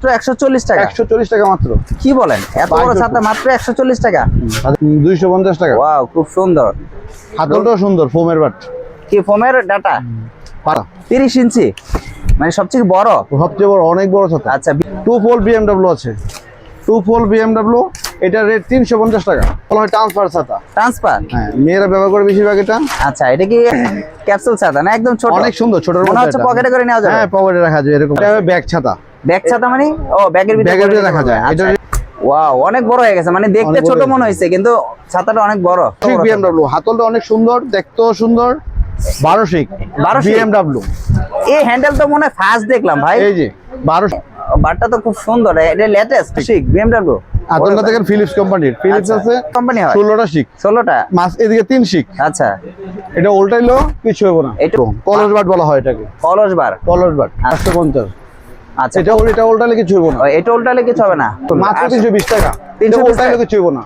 মাত্র একশো চল্লিশ টাকা। একশো চল্লিশ টাকা মাত্র। কি বলেন? এত বড় ছাতা মাত্র একশো চল্লিশ টাকা? দুইশো পঞ্চাশ টাকা। ওয়াও খুব সুন্দর। হাতলটাও সুন্দর ফোমের বাট। কি ফোমের ডাটা? তিরিশ ইঞ্চি। মানে সবচেয়ে বড়? সবচেয়ে বড় অনেক বড় ছাতা। আচ্ছা টু ফোল বিএমডাব্লিউ আছে। টু ফোল বিএমডাব্লিউ এটার রেট তিনশো পঞ্চাশ টাকা। বলা হয় ট্রান্সফার ছাতা। ট্রান্সফার? হ্যাঁ মেয়েরা ব্যবহার করে বেশিরভাগ এটা। আচ্ছা এটা কি ক্যাপসুল ছাতা? না একদম ছোট। অনেক সুন্দর ছোট মনে হচ্ছে পকেটে করে নেওয়া যাবে। হ্যাঁ পকেটে রাখা যায় এরকম। এটা ব্যাগ ছাতা। ব্যাগ ছাতা মানে? ও ব্যাগের ভিতরে ব্যাগের ভিতরে রাখা যায়। আচ্ছা। এটা ওয়াও অনেক বড় হয়ে গেছে। মানে দেখতে ছোট মনে হয়েছে কিন্তু ছাতাটা অনেক বড়। ঠিক বিএমডাব্লিউ হাতলটা অনেক সুন্দর দেখতেও সুন্দর। বারো শিক 12 শিক? বিএমডাব্লিউ এই হ্যান্ডেল তো মনে ফার্স্ট দেখলাম ভাই। এই যে বারো বারটা তো খুব সুন্দর। এটা লেটেস্ট শিক বিএমডব্লিউ হাতলটা দেখেন ফিলিপস কোম্পানির ফিলিপস আছে কোম্পানি হয়। ষোলোটা শিক ষোলোটা? মাছ এদিকে তিন শিক আচ্ছা। এটা উল্টাইলো কিছু হবে না। এটা- কলস বাট বলা হয় এটাকে। কলস বার। কলস বাট পাঁচশো পঞ্চাশ। আচ্ছা। এটা এটা উল্টালে কিছু হবে না। এটা উল্টালে কিছু হবে না। মাত্র আচ্ছা। তিনশো বিশ টাকা। 320 উল্টালে। কিছু হবে না।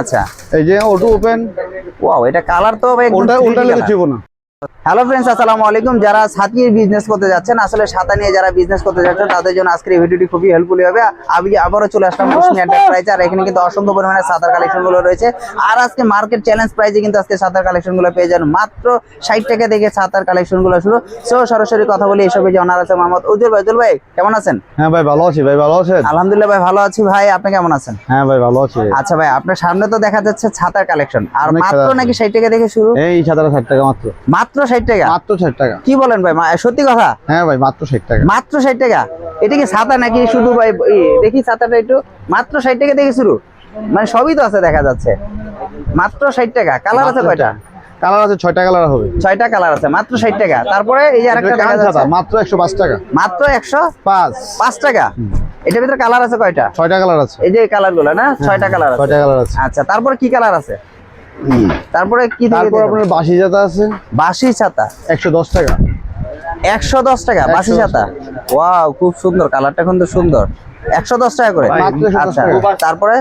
আচ্ছা। এই যে ওটু ওপেন ওয়াও এটা কালার তো ভাই উল্টা উল্টালে কিছু হবে না। হ্যালো ফ্রেন্ডস আসসালামু আলাইকুম। যারা ছাতির বিজনেস করতে যাচ্ছেন আসলে ছাতা নিয়ে যারা বিজনেস করতে যাচ্ছেন তাদের জন্য আজকের এই ভিডিওটি খুবই হেল্পফুল হবে। আমি আবারও চলে আসলাম মৌসুমি এন্টারপ্রাইজ আর এখানে কিন্তু অসংখ্য পরিমাণে সাঁতার কালেকশনগুলো রয়েছে। আর আজকে মার্কেট চ্যালেঞ্জ প্রাইজে কিন্তু আজকে সাঁতার কালেকশনগুলো পেয়ে যান মাত্র ষাট টাকা থেকে সাঁতার কালেকশনগুলো শুরু। সো সরাসরি কথা বলি এসবে যে অনার আছে মোহাম্মদ উজ্জ্বল ভাই। উজ্জ্বল ভাই কেমন আছেন? হ্যাঁ ভাই ভালো আছি। ভাই ভালো আছেন? আলহামদুলিল্লাহ ভাই ভালো আছি। ভাই আপনি কেমন আছেন? হ্যাঁ ভাই ভালো আছি। আচ্ছা ভাই আপনার সামনে তো দেখা যাচ্ছে ছাতার কালেকশন আর মাত্র নাকি ষাট টাকা থেকে শুরু? এই সাতারা ষাট টাকা মাত্র। মাত্র ষাট টাকা? মাত্র ষাট টাকা। কি বলেন ভাই সত্যি কথা? হ্যাঁ ভাই মাত্র ষাট টাকা। মাত্র ষাট টাকা? এটা কি ছাতা নাকি শুধু ভাই দেখি ছাতাটা একটু। মাত্র ষাট টাকা থেকে শুরু? মানে সবই তো আছে দেখা যাচ্ছে। মাত্র ষাট টাকা। কালার আছে কয়টা? কালার আছে ছয়টা কালার হবে। ছয়টা কালার আছে মাত্র ষাট টাকা। তারপরে এই আরেকটা দেখা যাচ্ছে। মাত্র একশো পাঁচ টাকা। মাত্র একশো পাঁচ। পাঁচ টাকা? এটার ভিতরে কালার আছে কয়টা? ছয়টা কালার আছে। এই যে কালারগুলো না? ছয়টা কালার আছে। ছয়টা কালার আছে। আচ্ছা তারপরে কি কালার আছে? তারপরে কি তারপর আপনার বাসি ছাতা আছে? বাসি ছাতা। একশো দশ টাকা। একশো দশ টাকা বাসি ছাতা? ওয়াও খুব সুন্দর কালারটা কিন্তু সুন্দর। একশো দশ টাকা করে। মাত্র 110 আচ্ছা। তারপরে?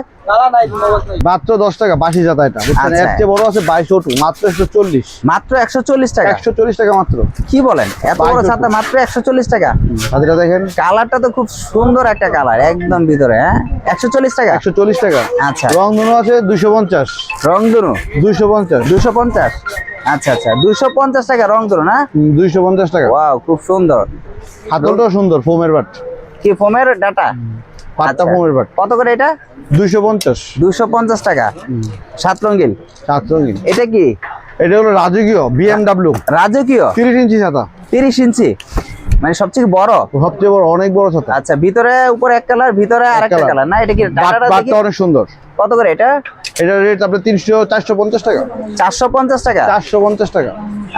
মাত্র দশ টাকা বাসি জাতা এটা। আচ্ছা। এর চেয়ে বড় আছে বাইশ মাত্র একশো চল্লিশ। মাত্র একশো চল্লিশ টাকা? একশো চল্লিশ টাকা মাত্র। কি বলেন? এত বড় ছাতা মাত্র একশো চল্লিশ টাকা? দেখেন। কালারটা তো খুব সুন্দর একটা কালার একদম ভিতরে হ্যাঁ? একশো চল্লিশ টাকা? একশো চল্লিশ টাকা। আচ্ছা। রং ধনু আছে দুইশো পঞ্চাশ। রংধনু? দুইশো পঞ্চাশ। দুশো পঞ্চাশ? আচ্ছা আচ্ছা। দুশো পঞ্চাশ টাকা রংধনু না? দুইশো পঞ্চাশ টাকা। ওয়াও খুব সুন্দর। হাতলটাও সুন্দর ফোমের বাট। কি ফোমের ডাটা? পাত্তা ফোমের বাট। কত করে এটা? দুইশো পঞ্চাশ। দুশো পঞ্চাশ টাকা। সাত রঙিন। সাত রঙিন। এটা কি? এটা হলো রাজকীয় বিএমডাব্লিউ রাজকীয়? তিরিশ ইঞ্চি ছাতা। তিরিশ ইঞ্চি? মানে সবচেয়ে বড়? সবচেয়ে বড় অনেক বড় ছাতা। আচ্ছা ভিতরে উপরে এক কালার ভিতরে আরেকটা। কালার। না এটা কি ডাটাটা দেখি? অনেক সুন্দর। কত করে এটা? এটা রেট আপনার তিনশো চারশো পঞ্চাশ টাকা। চারশো পঞ্চাশ টাকা? চারশো পঞ্চাশ টাকা।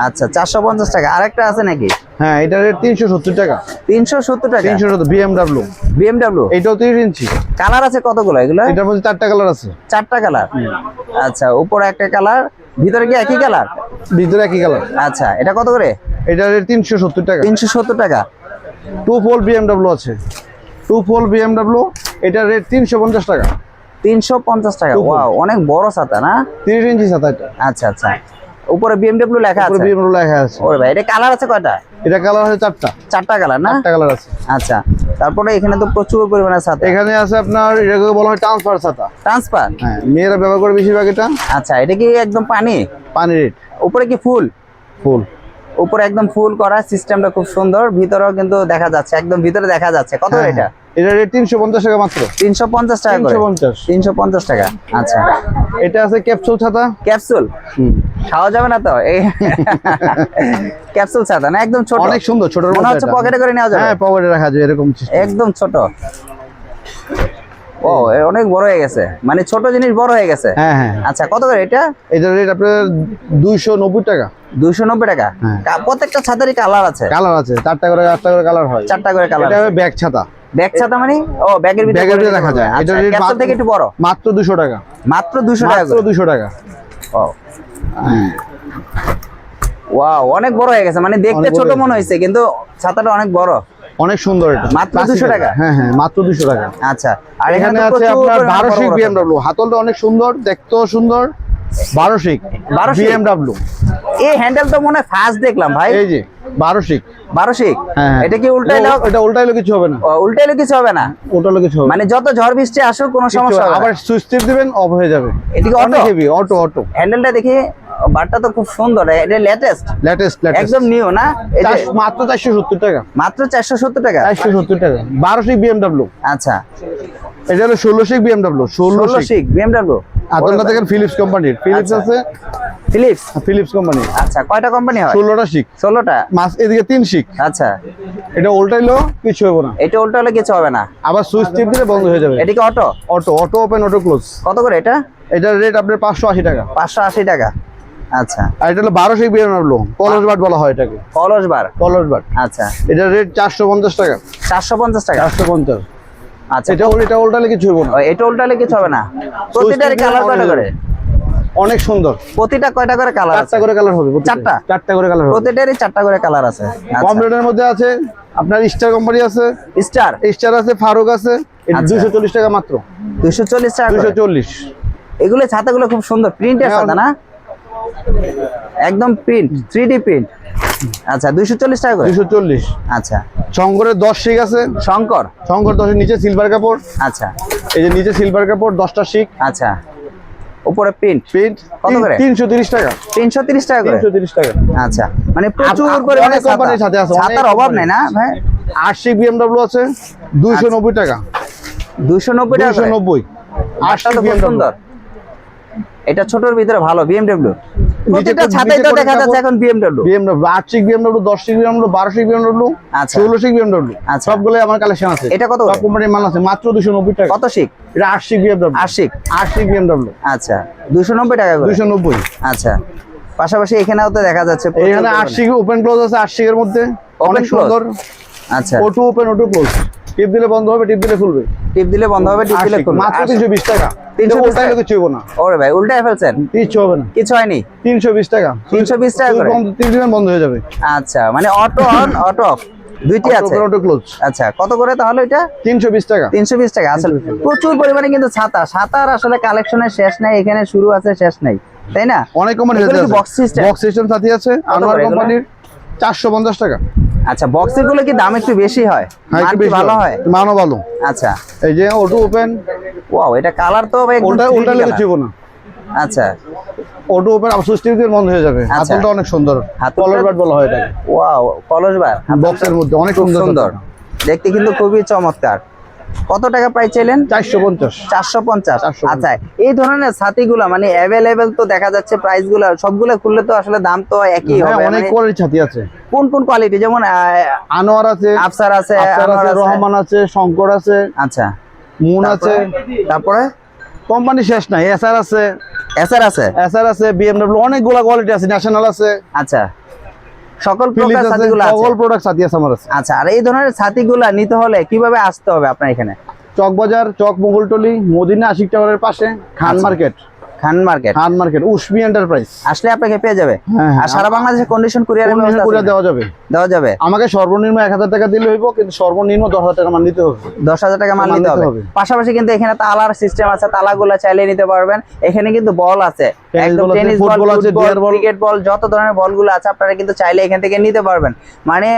আচ্ছা চারশো পঞ্চাশ টাকা। আরেকটা আছে নাকি? হ্যাঁ এটা রেট তিনশো সত্তর টাকা। তিনশো সত্তর টাকা? তিনশো সত্তর বিএমডাব্লিউ বিএমডাব্লিউ এটাও তিরিশ ইঞ্চি। কালার আছে কতগুলো এগুলো? এটার মধ্যে চারটা কালার আছে। চারটা কালার আচ্ছা উপরে একটা কালার ভিতরে কি একই কালার ভিতরে একই কালার আচ্ছা এটা কত করে? এটা রেট তিনশো সত্তর টাকা। তিনশো সত্তর টাকা। টু ফোল বিএমডাব্লিউ আছে। টু ফোল বিএমডাব্লিউ এটা রেট তিনশো পঞ্চাশ টাকা। তিনশো পঞ্চাশ টাকা। Two ওয়াও অনেক বড় ছাতা না? তিরিশ ইঞ্চি ছাতা এটা। আচ্ছা আচ্ছা। উপরে বিএমডাব্লিউ লেখা আছে? বিএমডাব্লিউ লেখা আছে। ওরে ভাই এটা কালার আছে কয়টা? এটা কালার আছে চারটা। চারটা কালার না? চারটা কালার আছে। আচ্ছা তারপরে এখানে তো প্রচুর পরিমাণে ছাতা। এখানে আছে আপনার এটাকে বলা হয় ট্রান্সফার ছাতা। ট্রান্সফার হ্যাঁ মেয়েরা ব্যবহার করে বেশিরভাগ এটা। আচ্ছা এটা কি একদম পানি? পানি রেট উপরে কি ফুল? ফুল। উপরে একদম ফুল করা সিস্টেমটা খুব সুন্দর ভিতরেও কিন্তু দেখা যাচ্ছে একদম ভিতরে দেখা যাচ্ছে। কত এটা? এটা রেট তিনশো পঞ্চাশ টাকা মাত্র। তিনশো পঞ্চাশ টাকা করে? তিনশো পঞ্চাশ। তিনশো পঞ্চাশ টাকা? আচ্ছা। এটা আছে ক্যাপসুল ছাতা। ক্যাপসুল? খাওয়া যাবে না তো? এই ক্যাপসুল ছাতা না? একদম ছোট। অনেক সুন্দর ছোট মনে হচ্ছে পকেটে করে নেওয়া যাবে। হ্যাঁ পকেটে রাখা যায় এরকম একদম ছোট। ও অনেক বড় হয়ে গেছে। মানে ছোট জিনিস বড় হয়ে গেছে? হ্যাঁ হ্যাঁ। আচ্ছা কত করে এটা? এটা রেট আপনার দুইশো নব্বই টাকা। দুইশো নব্বই টাকা? হ্যাঁ। প্রত্যেকটা ছাতারই কালার আছে? কালার আছে চারটা করে চারটা করে কালার হয়। চারটা করে কালার এটা হবে ব্যাগ ছাতা। ব্যাগ ছাতা মানে? ও ব্যাগের ভিতরে ব্যাগের ভিতরে রাখা যায়। এটা রেট ক্যাপসুল থেকে একটু বড়? মাত্র দুশো টাকা। মাত্র দুশো টাকা মাত্র করে। দুশো টাকা। ও। ওয়াও অনেক বড় হয়ে গেছে। মানে দেখতে ছোট মনে হয়েছে কিন্তু ছাতাটা অনেক বড়। অনেক সুন্দর এটা। মাত্র Classic 200 টাকা? হ্যাঁ হ্যাঁ মাত্র দুশো টাকা। আচ্ছা আর এখানে আছে আপনার পরিমাণে বারো বড় শিক বড়। বিএমডাব্লিউ হাতলটা অনেক সুন্দর দেখতেও সুন্দর। বারো শিক 12 শিক? বিএমডাব্লিউ এই হ্যান্ডেল তো মনে হয় ফার্স্ট দেখলাম ভাই। এই যে। বারো শিক বারো শিক হ্যাঁ এটা কি উল্টাইলে এটা- উল্টাইলে কিছু হবে না। উল্টাই উল্টাইলে কিছু হবে না? উল্টাইলে কিছু হবে মানে যত ঝড় বৃষ্টি আসুক কোনো সমস্যা হবে আবার সুইচ টিপ দিবেন অফ হয়ে যাবে। এদিকে অটো? Heavy auto auto. হ্যান্ডেলটা দেখি। বারটা তো খুব সুন্দর এটা লেটেস্ট লেটেস্ট একদম নিউ না? যে মাত্র চারশো সত্তর টাকা। মাত্র চারশো সত্তর টাকা? চারশো সত্তর টাকা। বারো শিক বিএমডাব্লিউ আচ্ছা। এটা হলো ষোলো শিক বিএমডাব্লিউ ষোলো ষোলো শিক শিক বিএমডাব্লিউ আদনটা দেখেন ফিলিপস কোম্পানির ফিলিপস। আছে? ফিলিপস ফিলিপস কোম্পানির আচ্ছা কয়টা কোম্পানি হয়? ষোলোটা শিক ষোলোটা? মাছ এদিকে তিন শিক আচ্ছা। এটা উল্টাইলেও কিছু হবে না। এটা উল্টা হলে কিছু হবে না? আবার সুইচ টিপ দিলে বন্ধ হয়ে যাবে। এদিকে auto auto auto open auto close কত করে এটা? এটার রেট আপনার পাঁচশো আশি টাকা। পাঁচশো আশি টাকা। আচ্ছা। আর এটা হলো বারো শিক বিএমডাব্লিউ কলস বাট বলা হয় এটাকে। কলস বার। কলস বাট। আচ্ছা। এটার রেট চারশো পঞ্চাশ টাকা। চারশো পঞ্চাশ টাকা? চারশো পঞ্চাশ। আচ্ছা। এটা এটা উল্টালে কিছু হবে না। এটা উল্টালে কিছু হবে না। প্রতিটারই কালার অনেক কয়টা করে? অনেক সুন্দর। প্রতিটা কয়টা করে কালার চারটা করে কালার হবে চারটা? চারটা করে কালার প্রতিটারই চারটা করে কালার আছে। আচ্ছা। কম রেটের মধ্যে আছে আপনার স্টার কোম্পানি আছে। স্টার স্টার আছে ফারুক আছে। আচ্ছা। দুশো টাকা মাত্র। দুশো চল্লিশ টাকা দুশো করে। চল্লিশ। এগুলো ছাতাগুলো খুব সুন্দর। প্রিন্টের হ্যাঁ, ছাতা না? একদম প্রিন্ট থ্রি ডি প্রিন্ট আচ্ছা দুইশো চল্লিশ টাকা করে? দুশো চল্লিশ। আচ্ছা। শঙ্করের দশ শিক আছে। শঙ্কর? শঙ্কর দশের নিচে সিলভার কাপড়। আচ্ছা। এই যে নিচে সিলভার কাপড় দশটা শিক আচ্ছা। উপরে প্রিন্ট প্রিন্ট কত করে? তিনশো তিরিশ টাকা। তিনশো তিরিশ টাকা করে? তিনশো তিরিশ টাকা। আচ্ছা। মানে প্রচুর পরিমাণে কোম্পানির সাথে আছে, ছাতার অভাব। নেই না ভাই? আট শিক বিএমডাব্লিউ আছে দুইশো নব্বই টাকা। দুইশো নব্বই টাকা দুইশো করে নব্বই। আট আটটা শিক তো খুব বিএমডাব্লিউ সুন্দর। এটা ছোটর ভিতরে ভালো বিএমডব্লিউ প্রতিটা ছাতাই তো দেখা যাচ্ছে। এখন আচ্ছা। আচ্ছা। সবগুলো আমার কালেকশন আছে। এটা কত সব কোম্পানির মাল আছে মাত্র টাকা। কত এটা আচ্ছা। টাকা করে? আচ্ছা। পাশাপাশি এখানেও তো দেখা যাচ্ছে এখানে। ওপেন ক্লোজ আছে আট শিকের মধ্যে। অনেক সুন্দর। আচ্ছা। ওটু ওপেন ওটু ক্লোজ টিপ দিলে বন্ধ হবে টিপ দিলে খুলবে। টিপ দিলে বন্ধ হবে টিপ দিলে খুলবে। মাত্র আশিক। তিনশো বিশ টাকা। 320 তিনশো টাকা। টাকা? কিছু না। ওরে ভাই উল্টায় ফেলছেন? কিচ্ছু হবে না। কিছু হয়নি? তিনশো বিশ টাকা। 320 টাকা করে? তিন দিন বন্ধ হয়ে যাবে। আচ্ছা মানে অটো অন অটো অফ দুইটি আছে? ক্লোজ আচ্ছা কত করে তাহলে এটা তিনশো বিশ টাকা। তিনশো বিশ টাকা। আসলে প্রচুর পরিমাণে কিন্তু ছাতা। ছাতার আসলে কালেকশনের শেষ নাই এখানে শুরু আছে শেষ নাই। তাই না? অনেক কোম্পানি এগুলো কি box বক্স সিস্টেম সাথে আছে। আনোয়ার কোম্পানির টাকা। আচ্ছা বক্সেরগুলো কি দাম একটু বেশি হয়? হ্যাঁ, বেশি ভালো হয়। মানও ভালো। আচ্ছা। এই যে ওটু ওপেন ওয়াও এটা কালার তো ভাই একদম ওটা 3D ওটা লেগে colour। না। আচ্ছা। ওটু বন্ধ হয়ে যাবে। আচ্ছা। হাতলটা অনেক সুন্দর। কলার ব্যাট বলা হয় এটাকে। ওয়াও কলস বার বক্সের মধ্যে অনেক সুন্দর সুন্দর। দেখতে কিন্তু খুবই চমৎকার। কত টাকা প্রাইস চাইলেন? চারশো পঞ্চাশ। চারশো পঞ্চাশ। 450 আচ্ছা এই ধরনের ছাতিগুলো মানে অ্যাভেলেবেল তো দেখা যাচ্ছে প্রাইসগুলো সবগুলো খুললে তো আসলে দাম তো একই হ্যাঁ হবে। অনেক মানে কোয়ালিটির ছাতি আছে। কোন কোন কোয়ালিটি যেমন আনোয়ার আছে আফসার আছে। রহমান আছে শঙ্কর আছে। আচ্ছা। মুন আছে তারপরে- কোম্পানি শেষ নাই এসআর আছে। এসআর আছে? এসআর আছে বিএমডব্লিউ অনেকগুলা কোয়ালিটি আছে ন্যাশনাল আছে। আচ্ছা। সকল প্রকার ছাতিগুলো আছে? সকল প্রোডাক্ট ছাতি আছে আমার আছে আচ্ছা আর এই ধরনের ছাতিগুলা নিতে হলে কীভাবে আসতে হবে আপনার এখানে? চক বাজার চক মোগলটলি মদিনা আশিক টাওয়ারের পাশে খান আচ্ছা। Market. Khan market. Khan market Usmi enterprise আসলে আপনাকে পেয়ে যাবে। হ্যাঁ, হ্যাঁ। আর সারা বাংলাদেশে কন্ডিশন কুরিয়ার করে দেওয়া যাবে। দেওয়া যাবে। আমাকে সর্বনিম্ন এক হাজার টাকা দিলে হইব কিন্তু সর্বনিম্ন দশ হাজার টাকা মান দিতে হবে। দশ হাজার টাকা মাল নিতে নিতে হবে। পাশাপাশি কিন্তু এখানে তালার সিস্টেম আছে তালাগুলো নিতে পারবেন। এখানে কিন্তু বল আছে। একদম টেনিস বল। Cricket ball. যত ধরনের বলগুলো আছে আপনারা কিন্তু চাইলে এখান থেকে নিতে পারবেন। মানে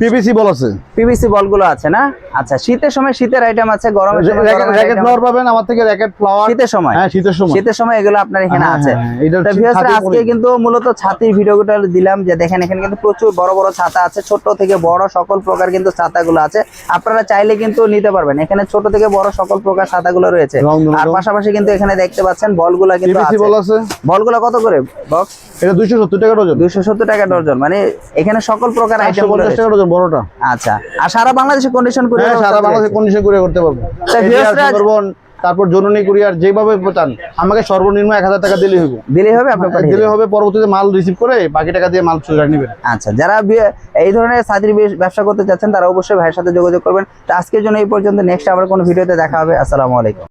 পিভিসি বল আছে। পিভিসি বলগুলো আছে না? আচ্ছা শীতের সময় শীতের আইটেম আছে গরমের সময় র্যাকেট ফ্লাওয়ার পাবেন আমার থেকে র্যাকেট ফ্লাওয়ার শীতের সময়? হ্যাঁ শীতের সময়। শীতের সময় এগুলো আপনার এখানে হ্যাঁ, আছে। হ্যাঁ, ছাতির আজকে কিন্তু মূলত ছাতির ভিডিওটা দিলাম যে দেখেন এখানে কিন্তু প্রচুর বড় বড় ছাতা আছে ছোট থেকে বড় সকল প্রকার কিন্তু ছাতাগুলো আছে। আপনারা চাইলে কিন্তু নিতে পারবেন। এখানে ছোট থেকে বড় সকল প্রকার ছাতাগুলো রয়েছে। আর পাশাপাশি কিন্তু এখানে দেখতে পাচ্ছেন বলগুলো কিন্তু আছে। বল আছে? বলগুলো কত করে বক্স এটা দুইশো সত্তর টাকা ডজন। দুইশো সত্তর টাকা ডর্জন মানে এখানে সকল প্রকার আইটেম টাকা ডজন বড়টা। আচ্ছা। আর সারা বাংলাদেশে কন্ডিশন করে হ্যাঁ সারা বাংলাদেশে কন্ডিশন করে করতে পারব। তারপর জননী কুরিয়ার যেভাবে চান আমাকে সর্বনিম্ন এক হাজার টাকা দিলেই হবে দিলেই হবে আপনার দিলে হবে পরবর্তীতে মাল রিসিভ করে বাকি টাকা দিয়ে মাল সোজা নেবেন। আচ্ছা যারা এই ধরনের সাদির ব্যবসা করতে চাচ্ছেন তারা অবশ্যই ভাইয়ের সাথে যোগাযোগ করবেন। তো আজকের জন্য এই পর্যন্ত নেক্সট আবার কোনো ভিডিওতে দেখা হবে। আসসালামু আলাইকুম।